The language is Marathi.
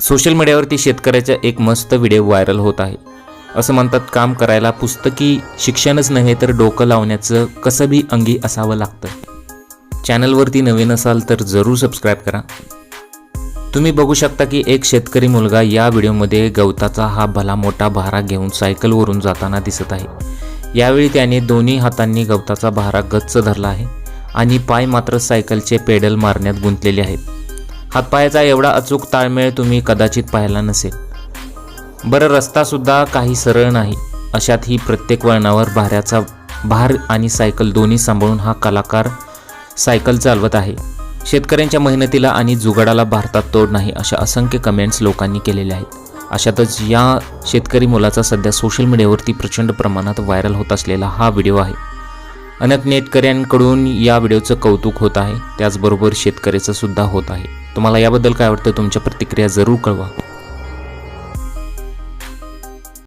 सोशल मीडियावरती शेतकऱ्याचा एक मस्त व्हिडिओ व्हायरल होत आहे. असं म्हणतात काम करायला पुस्तकी शिक्षणच नव्हे तर डोकं लावण्याचं कसं बी अंगी असावं लागतं. चॅनलवरती नवीन असाल तर जरूर सबस्क्राईब करा. तुम्ही बघू शकता की एक शेतकरी मुलगा या व्हिडिओमध्ये गवताचा हा भला मोठा भारा घेऊन सायकलवरून जाताना दिसत आहे. यावेळी त्याने दोन्ही हातांनी गवताचा भारा गच्च धरला आहे आणि पाय मात्र सायकलचे पेडल मारण्यात गुंतलेले आहेत. हातपायाचा एवढा अचूक ताळमेळ तुम्ही कदाचित पाहिला नसेल. बरं रस्तासुद्धा काही सरळ नाही. अशात ही प्रत्येक वळणावर भाऱ्याचा भार आणि सायकल दोन्ही सांभाळून हा कलाकार सायकल चालवत आहे. शेतकऱ्यांच्या मेहनतीला आणि जुगाडाला भारतात तोड नाही अशा असंख्य कमेंट्स लोकांनी केलेल्या आहेत. अशातच या शेतकरी मुलाचा सध्या सोशल मीडियावरती प्रचंड प्रमाणात व्हायरल होत असलेला हा व्हिडिओ आहे. अनेक नेटकऱ्यांकडून या व्हिडिओचं कौतुक होत आहे. त्याचबरोबर शेतकऱ्याचं सुद्धा होत आहे. तुम्हाला याबद्दल काय वाटतं? तुमच्या प्रतिक्रिया जरूर कळवा.